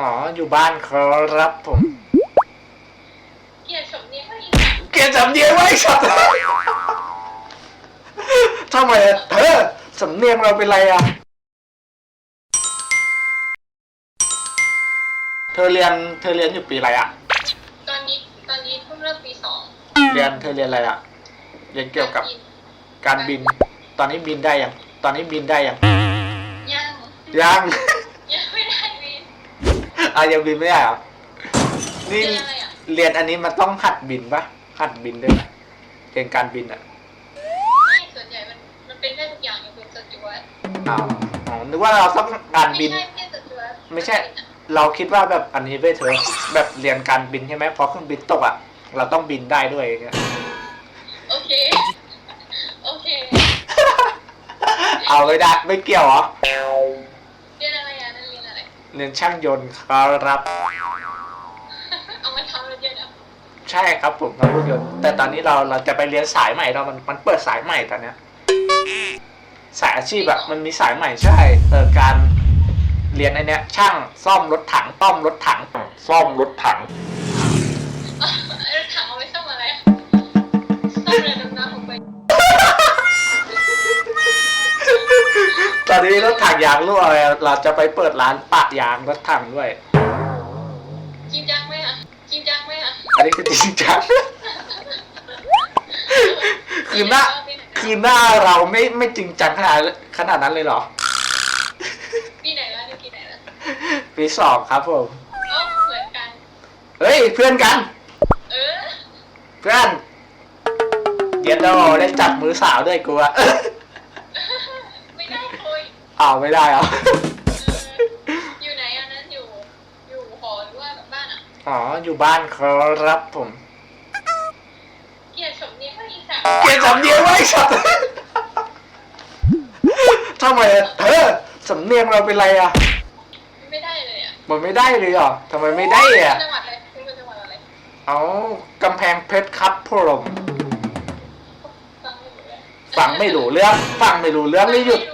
อ๋อ อยู่บ้านครับผม เกลียดสำเนียงไม่อีสานเกลียดสำเนียงไว้สัตว์ทำไมอะเธอสำเนียงเราเป็นไรอะ เธอเรียน เธอเรียนอยู่ปีอะไรอะ ตอนนี้ตอนนี้เพิ่งเริ่มปีสองเรียน เธอเรียนอะไรอะ เรียนเกี่ยวกับนการบิน ตอนนี้บินได้ยัง ตอนนี้บินได้ยัง ยัง ยังยังไม่ได้บิน อะยังบินไม่ได้เหรอ นี่เรียนอะไรอะ เรียนอันนี้มันต้องหัดบินปะหัดบินด้วยไหมเรียนการบินอะไม่ส่วนใหญ่มันมันเป็นได้ทุกอย่างยกเว้นสจวตอ้าวอ๋อนึกว่าเราต้องการไม่บิน ใช่ไม่ใช่สจวตไม่ใช่ เราคิดว่าแบบอันนี้ไปเถอะแบบเรียนการบินใช่ไหมพอเครื่องบินตกอะ เราต้องบินได้ด้วยอย่างเงี้ย โอเค โอเค เอาไม่ได้ไม่เกี่ยวเหรอ เรียนช่างยนต์ครับ เอามาทำแล้วเยอะนะใช่ครับผมครับรถยนต์แต่ตอนนี้เราเราจะไปเรียนสายใหม่เรามันมันเปิดสายใหม่ตอนเนี้ยสายอาชีพอะมันมีสายใหม่ใช่เออการเรียนไอเนี้ยช่างซ่อมรถถังต้อมรถถังซ่อมรถถัง เออถามเอาไว้ซ่อม อนนี้รถถังยางรั่วเลยเราจะไปเปิดร้านปะยางรถถังด้วย จริงจังไหมอะจริงจังไหมอะอันนี้คือจริงจัง คือหน้า คือหน้าเราไม่ไม่จริงจังขนาดขนาดนั้นเลยเหรอ ปีไหนแล้วนี่ปีไหนแล้วปีสองครับผมอ๋อเหมือนกัน เฮ้ยเพื่อนกัน เออ เพื่อน เดี๋ยวเราได้จับมือสาวด้วยกูอะไม่ได้คุย อ้าวไม่ได้เหรอเอออยู่ไหนอันนั้นอยู่ อยู่หอหรือว่าแบบบ้านอะ อ๋ออยู่บ้านครับผมเกลียดสำเนียงไม่อีสานเกลียดสำเนียงไว้สัตว์ทำไมอะเธอสำเนียงเราเป็นไรอะไม่ได้เลยอะมันไม่ได้เลยเหรอทำไมไม่ได้อะจังหวัดอะไรคุณเป็นจังหวัดอะไรเอากำแพงเพชรครับผมฟังไม่รู้เรื่องฟังไม่รู้เรื่องฟังไม่รู้เรื่องนี่หยุด ฟังไม่รู้เรื่อง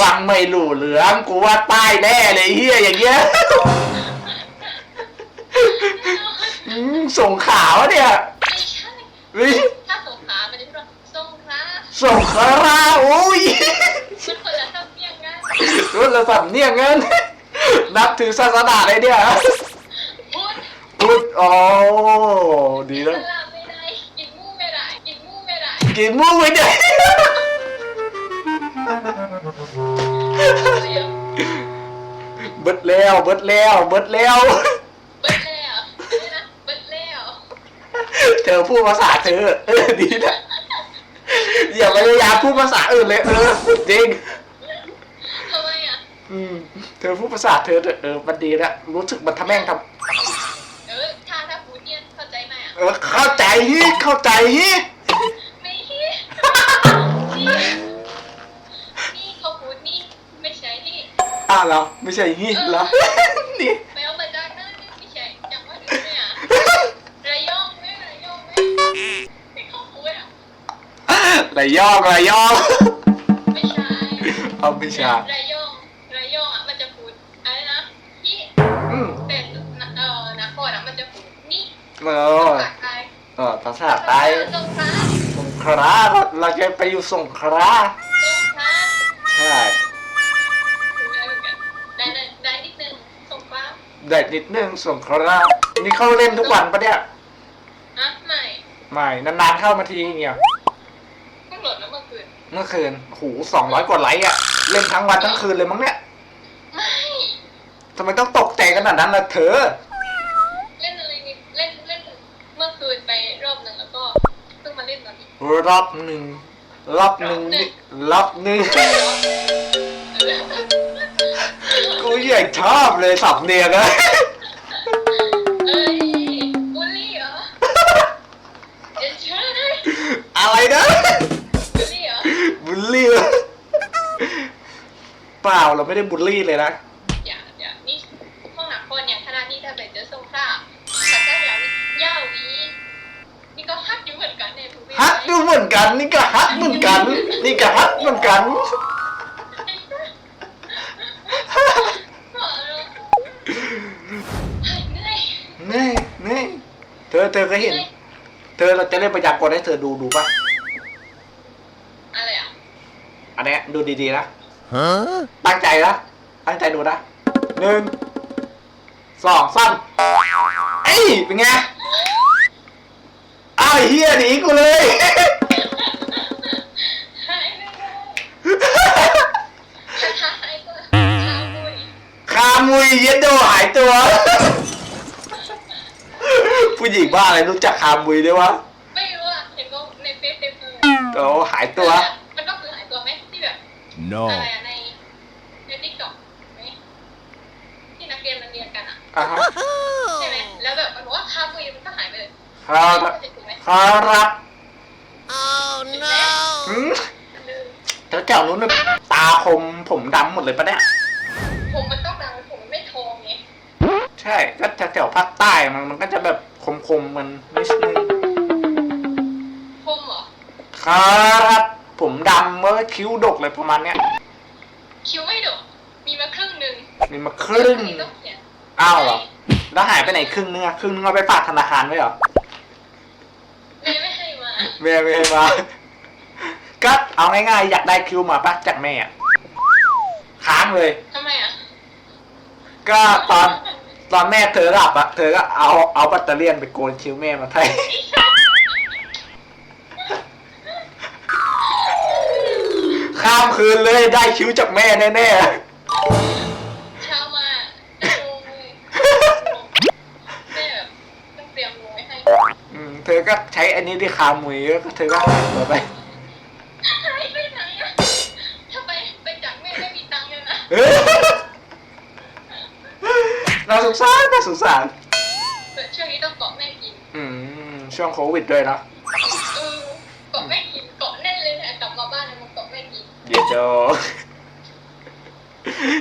ฟังไม่รู้เรื่องกูว่าตายแน่เลยเฮียอย่างเงี้ยอืมส่งขาวะเนี่ยไม่ใช่เฮ้ยถ้าสงขลามันจะพูดว่าสงขลาส่งคาราโอ้ยมันคนละสำเนียงกันรู้ละสัมเนี่ยเงินนับถือศาสนาอะไรเนี่ยพูดพุทธอ๋อดีกินแล้วลาบไม่ได้กินหมูไม่ได้กินหมูไม่ได้กินมุ้งไว้เนี่ย เรียบเบิดแล้วเบิดแล้วเบิดแล้วเบิดแล้วนี่นะเบิดแล้วเธอพูดภาษาเธอเออดีนะอย่าพยายามพูดภาษาอื่นเลยเออจริงทำไมอะอืมเธอพูดภาษาเธอเถอะเออมันดีแล้วรู้สึกมันทำแม่งทเออถ้าถ้าพูดเนี่ยเข้าใจไหมอะำเออเข้าใจฮิเข้าใจฮิ เหราไม่ใช่ฮิเหรอ นี่ไปเอามาจากนั่นนี่ไม่ใช่จังหวัดอื่นเนี่ยระยองไหมระยองไหมที่เขาพูดอะไรย่องไรย่องไม่ใช่เอาไม่ใช่ระยองระยองอะมันจะพูดอะไรนะที่อืมแต่เอ่อนครอะมันจะพูดนี่เออภาษาไทยเออภาษาใต้สงขลาสงขลาเราเราจะไปอยู่สงขลาสงขลา ลาได้นิดนึงสงขลานี่เข้าเล่นทุกวันปะเนี่ยอะไม่ไม่นานๆเข้ามาทีเนี่ยเพิ่งโหลดแล้วเมื่อคืนเมื่อคืนโหสองร้อยกว่าไลค์อะเล่นทั้งวันทั้งคืนเลยมั้งเนี่ยไม่ทำไมต้องตกใจขนาดนั้นล่ะเธอ เล่นอะไรนี่เล่นเล่นเมื่อคืนไปรอบหนึ่งแล้วก็เพิ่งมาเล่นตอนนี้รอบหนึ่งรอบหนึ่งนี่รอบหนึ่งกูอ ยากชอบเลยสับเนียงอะเอ้ยบูลลี่เหรอเดี๋ยวช่วยอะไรนะบูลลี่เหรอบูลลี่เหรอเปล่าเราไม่ได้บูลลี่เลยนะ อย่าอย่านี่ห้องหนักคนอย่างขนาดนี้ถ้าไปเจอสงครามแต่ถ้าอย่างนี้ย่าวี นี่ก็ฮักอยู่เหมือนกันเนี่ยถูกไหมฮักดูเหมือนกัน นี่ก็ฮักเหมือนกัน นี่ก็ฮักเหมือนกัน ขอร้อง เธอก็เห็น เธอเราจะเล่นพยากรณ์ให้เธอดูดูป่ะ อะไรอะ อันเนี้ยดูดีๆนะ Huh? ตั้งใจนะ ตั้งใจดูนะหนึ่งสองสามเอ้ยเป็นไง ผู้หญิงบ้าอะไรรู้จักคามุยด้วยวะไม่รู้อะเห็นก็ในเฟซเต็มเลยโอ้หายตัว มันก็คือหายตัวไหมที่แบบ No. อะไรอะในในทิกตอกไหมที่นักเรียนมันเรียนกันอะอะฮะใช่ไหมแล้วแบบมันบอกว่าคาบุยมันก็หายไปเลยครับถูกไหมครับ Oh หืมลืมแถวแถวนู้นน่ะตาคมผมดำหมดเลยปะเนี่ย ผมมันต้องดังผมมันไม่ทองไง ใช่ ก็แถวแถวภาคใต้มันมันก็จะแบบ คมๆมันนิดนึงคมเหรอ ครับ ผมดำเมื่อคิ้วดกเลยประมาณเนี้ย คิ้วไม่ดก มีมาครึ่งหนึ่งมีมาครึ่งนี้ต้องเขียนอ้าวเหรอ แล้วหายไปไหนครึ่งนึงอะครึ่งนึงเอาไปฝากธนาคารไว้เหรอแม่ไม่ให้มาแม่ไม่ให้มา ก็เอาง่ายๆอยากได้คิวมาปะจากแม่อะค้างเลยทำไมอะก็ตอน ตอนแม่เธอหลับอะเธอก็เอาเอาแบตเตอรี่ยนไปโกนคิวแม่มาไทย ข้ามคืนเลยได้คิวจากแม่แน่เช้ามาจะงงเลยแม่แบบต้องเตรียมลงไว้ให้ๆอืมเธอก็ใช้อันนี้ที่คามุยแล้วก็เธอก็หายตัวไป หายไปไหนอะถ้าไปไปจากแม่ไม่มีตังค์เลยนะ น่าสงสารน่าสงสารเปิดช่วงนี้ต้องเกาะแม่กินอืมช่วงโควิดด้วยเนาะเออเกาะแม่กินเกาะแน่นเลยเนี่ยกลับมาบ้านเนี่ยมันเกาะแม่กินเดี๋ยวโจ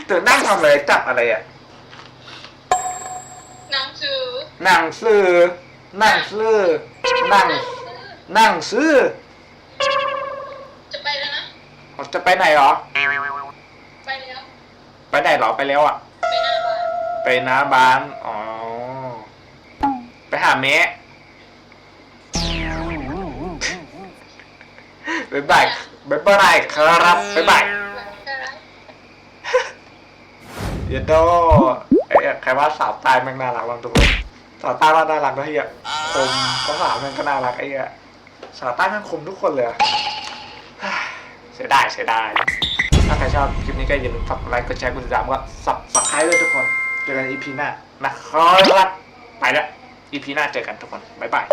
เธอนั่งทำอะไรจับอะไรอะหนังสือนั่งซื้อนั่งซื้อนั่งหนังสือนั่งซื้อจะไปแล้วนะจะไปไหนเหรอ ไปแล้วไปไหนเหรอไปแล้วอะ ไปน้าบ้าน อ๋อ ไปหาแม่บ๊ายบายบ๊ายบายครับบ๊ายบายไปแล้วเดี๋ยวโดไอ้ใครว่าสาวตายแม่งน่ารักลองทุกคนสาวใต้ว่าน่ารักนะเฮียคมก็สาวแม่งก็น่ารักไอ้เหี้ยสาวใต้แม่งคมทุกคนเลยเสียดายเสียดายถ้าใครชอบคลิปนี้ก็อย่าลืมฝากไลค์กดแชร์กดติดตามก็สับสับไครด้วยทุกคน เจอกันอีพีหน้านะครับไปแล้วอีพีหน้าเจอกันทุกคนบ๊ายบาย